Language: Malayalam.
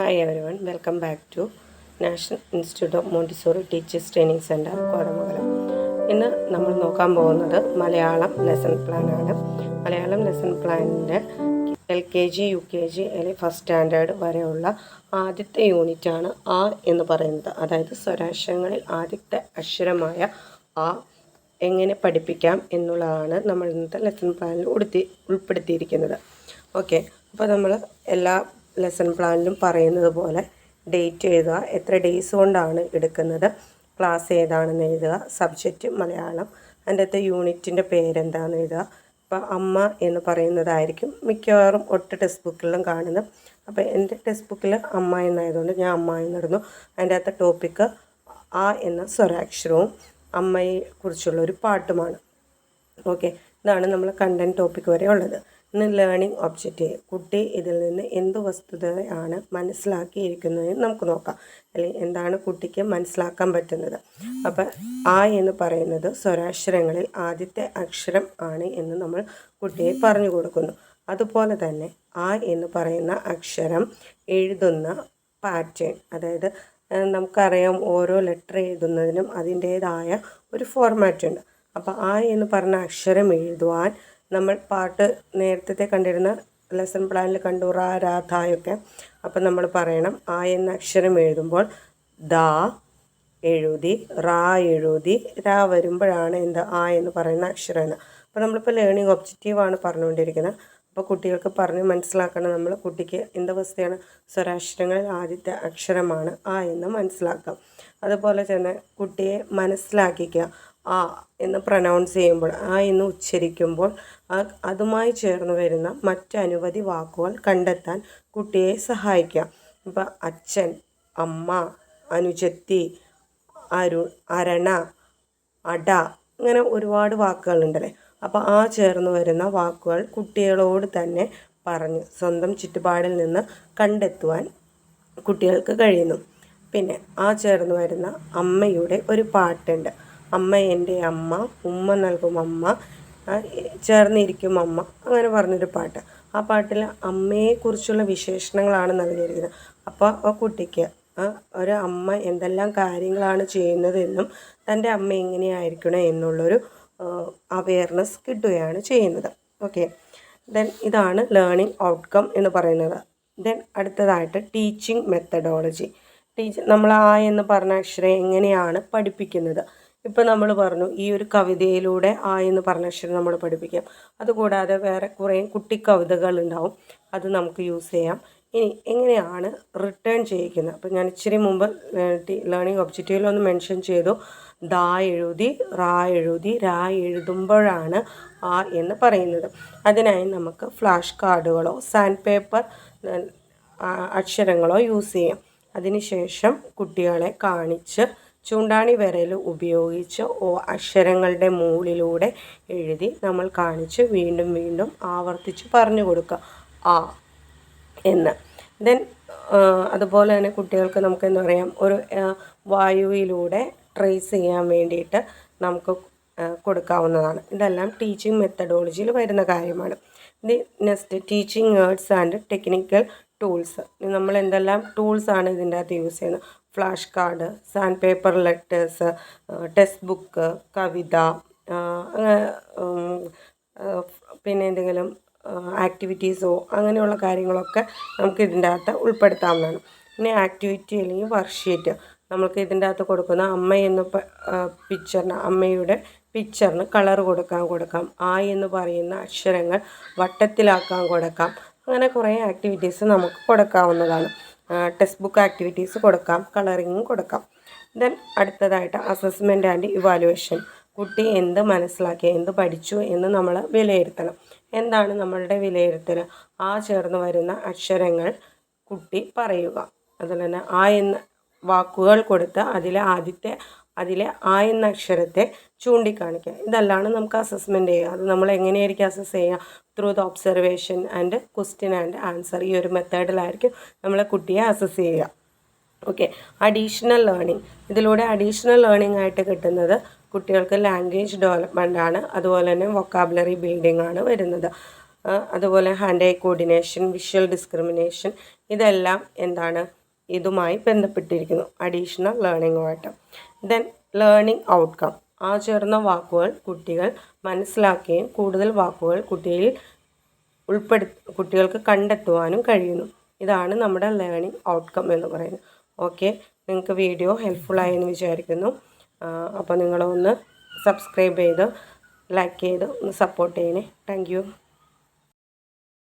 Hi everyone welcome back to national institute of Montessori teachers training centre Kothamangalam ഇന്ന് നമ്മൾ നോക്കാൻ പോകുന്നത് മലയാളം ലെസൺ പ്ലാനാണ് Malayalam lesson പ്ലാനിന്റെ L K G U K G അല്ലെങ്കിൽ ഫസ്റ്റ് സ്റ്റാൻഡേർഡ് വരെയുള്ള ആദ്യത്തെ യൂണിറ്റാണ് ആ എന്ന് പറയുന്നത്. അതായത് സ്വരാക്ഷരങ്ങളിൽ ആദ്യത്തെ അക്ഷരമായ ആ എങ്ങനെ പഠിപ്പിക്കാം എന്നുള്ളതാണ് നമ്മൾ ഇന്നത്തെ ലെസൺ പ്ലാനിൽ ഉൾപ്പെടുത്തിയിരിക്കുന്നത്. ഓക്കെ അപ്പോൾ നമ്മൾ എല്ലാ ലെസൺ പ്ലാനിലും പറയുന്നത് പോലെ ഡേറ്റ് എഴുതുക. എത്ര ഡേയ്സ് കൊണ്ടാണ് എടുക്കുന്നത്? ക്ലാസ് ഏതാണെന്ന് എഴുതുക. സബ്ജക്റ്റ് മലയാളം. അതിന്റെ അകത്ത് യൂണിറ്റിന്റെ പേരെന്താണെന്ന് എഴുതുക. അപ്പോൾ അമ്മ എന്ന് പറയുന്നതായിരിക്കും മിക്കവാറും ഒട്ട് ടെക്സ്റ്റ് ബുക്കിലും കാണുന്നത്. അപ്പോൾ എന്റെ ടെക്സ്റ്റ് ബുക്കിൽ അമ്മ എന്നായതുകൊണ്ട് ഞാൻ അമ്മ എന്നിടുന്നു. അതിന്റെ അകത്തെ ടോപ്പിക്ക് ആ എന്ന സ്വരാക്ഷരവും അമ്മയെ കുറിച്ചുള്ള ഒരു പാട്ടുമാണ്. ഓക്കെ ഇതാണ് നമ്മൾ കണ്ടന്റ് ടോപ്പിക് വരെ ഉള്ളത്. ഇന്ന് ലേണിംഗ് ഒബ്ജക്റ്റീവ് കുട്ടി ഇതിൽ നിന്ന് എന്ത് വസ്തുതയാണ് മനസ്സിലാക്കിയിരിക്കുന്നതെന്ന് നമുക്ക് നോക്കാം. അല്ലെങ്കിൽ എന്താണ് കുട്ടിക്ക് മനസ്സിലാക്കാൻ പറ്റുന്നത്? അപ്പം ആ എന്ന് പറയുന്നത് സ്വരാക്ഷരങ്ങളിൽ ആദ്യത്തെ അക്ഷരം ആണ് എന്ന് നമ്മൾ കുട്ടിയെ പറഞ്ഞു കൊടുക്കുന്നു. അതുപോലെ തന്നെ ആ എന്ന് പറയുന്ന അക്ഷരം എഴുതുന്ന പാറ്റേൺ അതായത് നമുക്കറിയാം ഓരോ ലെറ്റർ എഴുതുന്നതിനും അതിന്റേതായ ഒരു ഫോർമാറ്റ് ഉണ്ട്. അപ്പോൾ ആ എന്ന് പറഞ്ഞ അക്ഷരം എഴുതുവാൻ നമ്മൾ പാട്ട് നേരത്തെ കണ്ടിരുന്ന ലെസൺ പ്ലാനിൽ കണ്ടു റാ രാ ധായൊക്കെ അപ്പം നമ്മൾ പറയണം ആ എന്ന അക്ഷരം എഴുതുമ്പോൾ ദ എഴുതി റാ എഴുതി രാ വരുമ്പോഴാണ് എന്ത് ആ എന്ന് പറയുന്ന അക്ഷരം എന്ന്. അപ്പോൾ നമ്മളിപ്പോൾ ലേണിംഗ് ഒബ്ജക്റ്റീവാണ് പറഞ്ഞുകൊണ്ടിരിക്കുന്നത്. അപ്പോൾ കുട്ടികൾക്ക് പറഞ്ഞ് മനസ്സിലാക്കണം നമ്മൾ കുട്ടിക്ക് എന്ത് അവസ്ഥയാണ് സ്വരാക്ഷരങ്ങളിൽ ആദ്യത്തെ അക്ഷരമാണ് ആ എന്ന് മനസ്സിലാക്കാം. അതുപോലെ തന്നെ കുട്ടിയെ മനസ്സിലാക്കിക്കുക. ആ എന്ന് പ്രനൗൺസ് ചെയ്യുമ്പോൾ ആ എന്ന് ഉച്ചരിക്കുമ്പോൾ അതുമായി ചേർന്ന് വരുന്ന മറ്റനവധി വാക്കുകൾ കണ്ടെത്താൻ കുട്ടിയെ സഹായിക്കാം. ഇപ്പം അച്ഛൻ അമ്മ അനുജത്തി അരു അരണ അട അങ്ങനെ ഒരുപാട് വാക്കുകളുണ്ടല്ലേ? അപ്പോൾ ആ ചേർന്ന് വരുന്ന വാക്കുകൾ കുട്ടികളോട് തന്നെ പറഞ്ഞ് സ്വന്തം ചുറ്റുപാടിൽ നിന്ന് കണ്ടെത്തുവാൻ കുട്ടികൾക്ക് കഴിയുന്നു. പിന്നെ ആ ചേർന്ന് വരുന്ന അമ്മയുടെ ഒരു പാട്ടുണ്ട്. അമ്മ എന്റെ അമ്മ ഉമ്മ നൽകും അമ്മ ചേർന്നിരിക്കും അമ്മ അങ്ങനെ പറഞ്ഞൊരു പാട്ട്. ആ പാട്ടിൽ അമ്മയെക്കുറിച്ചുള്ള വിശേഷണങ്ങളാണ് നൽകിയിരിക്കുന്നത്. അപ്പോൾ ആ കുട്ടിക്ക് ഒരു അമ്മ എന്തെല്ലാം കാര്യങ്ങളാണ് ചെയ്യുന്നതെന്നും തന്റെ അമ്മ എങ്ങനെയായിരിക്കണം എന്നുള്ളൊരു അവയർനെസ് കിട്ടുകയാണ് ചെയ്യുന്നത്. ഓക്കെ ദെൻ ഇതാണ് ലേണിംഗ് ഔട്ട്കം എന്ന് പറയുന്നത്. ദെൻ അടുത്തതായിട്ട് ടീച്ചിങ് മെത്തഡോളജി ടീച്ച് നമ്മൾ ആ എന്ന് പറഞ്ഞ അക്ഷരം എങ്ങനെയാണ് പഠിപ്പിക്കുന്നത്? ഇപ്പോൾ നമ്മൾ പറഞ്ഞു ഈ ഒരു കവിതയിലൂടെ ആ എന്ന് പറഞ്ഞ അക്ഷരം നമ്മൾ പഠിപ്പിക്കാം. അതുകൂടാതെ വേറെ കുറേ കുട്ടി കവിതകൾ ഉണ്ടാവും അത് നമുക്ക് യൂസ് ചെയ്യാം. ഇനി എങ്ങനെയാണ് റിട്ടേൺ ചെയ്യിക്കുന്നത്? അപ്പോൾ ഞാൻ ഇച്ചിരി മുമ്പ് ലേണിംഗ് ഒബ്ജക്റ്റീവിൽ ഒന്ന് മെൻഷൻ ചെയ്തു. ദാ എഴുതി റാ എഴുതി രാ എഴുതുമ്പോഴാണ് ആ എന്ന് പറയുന്നത്. അതിനായി നമുക്ക് ഫ്ലാഷ് കാർഡുകളോ സാൻഡ് പേപ്പർ അക്ഷരങ്ങളോ യൂസ് ചെയ്യാം. അതിനുശേഷം കുട്ടികളെ കാണിച്ച് ചൂണ്ടാണി വിരൽ ഉപയോഗിച്ച് അക്ഷരങ്ങളുടെ മുകളിലൂടെ എഴുതി നമ്മൾ കാണിച്ച് വീണ്ടും വീണ്ടും ആവർത്തിച്ച് പറഞ്ഞു കൊടുക്കുക. ആ എന്ന്. ദെൻ അതുപോലെ തന്നെ കുട്ടികൾക്ക് നമുക്ക് എന്താ പറയാം ഒരു വായുവിലൂടെ ട്രേസ് ചെയ്യാൻ വേണ്ടിയിട്ട് നമുക്ക് കൊടുക്കാവുന്നതാണ്. ഇതെല്ലാം ടീച്ചിങ് മെത്തഡോളജിയിൽ വരുന്ന കാര്യമാണ്. The next teaching words and technical tools നമ്മൾ എന്തെല്ലാം ടൂൾസാണ് ഇതിന്റെ അകത്ത് യൂസ് ചെയ്യുന്നത്? Flash card sand paper letters text book കവിത പിന്നെ എന്തെങ്കിലും ആക്ടിവിറ്റീസോ അങ്ങനെയുള്ള കാര്യങ്ങളൊക്കെ നമുക്ക് ഇതിന്റെ അകത്ത് ഉൾപ്പെടുത്താവുന്നതാണ്. പിന്നെ ആക്ടിവിറ്റി അല്ലെങ്കിൽ വർക്ക്ഷീറ്റ് നമുക്ക് ഇതിന്റെ അകത്ത് കൊടുക്കുന്ന അമ്മ എന്ന പിക്ചറിന് അമ്മയുടെ പിക്ചറിന് കളർ കൊടുക്കാൻ കൊടുക്കാം. ആ എന്ന് പറയുന്ന അക്ഷരങ്ങൾ വട്ടത്തിലാക്കാൻ കൊടുക്കാം. അങ്ങനെ കുറേ ആക്ടിവിറ്റീസ് നമുക്ക് കൊടുക്കാവുന്നതാണ്. ടെക്സ്റ്റ് ബുക്ക് ആക്ടിവിറ്റീസ് കൊടുക്കാം കളറിങ്ങും കൊടുക്കാം. ദെൻ അടുത്തതായിട്ട് അസസ്മെന്റ് ആൻഡ് ഇവാലുവേഷൻ കുട്ടി എന്ത് മനസ്സിലാക്കി എന്ത് പഠിച്ചു എന്ന് നമ്മൾ വിലയിരുത്തണം. എന്താണ് നമ്മളുടെ വിലയിരുത്തൽ ആ ചേർന്ന് വരുന്ന അക്ഷരങ്ങൾ കുട്ടി പറയുക. അതുപോലെ തന്നെ ആ എന്ന വാക്കുകൾ കൊടുത്ത് അതിലെ ആദ്യത്തെ അതിലെ ആ എന്ന അക്ഷരത്തെ ചൂണ്ടിക്കാണിക്കുക. ഇതെല്ലാം നമുക്ക് അസസ്മെന്റ് ചെയ്യുക. അത് നമ്മൾ എങ്ങനെയായിരിക്കും അസസ് ചെയ്യുക? Through the observation and question and answer ഈ ഒരു മെത്തേഡിലായിരിക്കും നമ്മളെ കുട്ടിയെ അസസ് ചെയ്യുക. ഓക്കെ അഡീഷണൽ ലേണിംഗ് ഇതിലൂടെ അഡീഷണൽ ലേണിംഗ് ആയിട്ട് കിട്ടുന്നത് കുട്ടികൾക്ക് ലാംഗ്വേജ് ഡെവലപ്മെന്റ് ആണ്. അതുപോലെ തന്നെ വൊക്കാബുലറി ബിൽഡിംഗ് ആണ് വരുന്നത്. അതുപോലെ hand eye coordination visual discrimination ഇതെല്ലാം എന്താണ്? ഇതുമായി ബന്ധപ്പെട്ടിരിക്കുന്നു. അഡീഷണൽ ലേണിങ്ങുമായിട്ട് ദെൻ ലേണിംഗ് ഔട്ട്കം ആ ചേർന്ന വാക്കുകൾ കുട്ടികൾ മനസ്സിലാക്കുകയും കൂടുതൽ വാക്കുകൾ കുട്ടിയിൽ ഉൾപ്പെടു കുട്ടികൾക്ക് കണ്ടെത്തുവാനും കഴിയുന്നു. ഇതാണ് നമ്മുടെ ലേണിംഗ് ഔട്ട്കം എന്ന് പറയുന്നത്. ഓക്കെ നിങ്ങൾക്ക് വീഡിയോ ഹെൽപ്ഫുള്ളായി എന്ന് വിചാരിക്കുന്നു. അപ്പോൾ നിങ്ങളൊന്ന് സബ്സ്ക്രൈബ് ചെയ്ത് ലൈക്ക് ചെയ്ത് ഒന്ന് സപ്പോർട്ട് ചെയ്യണേ. താങ്ക്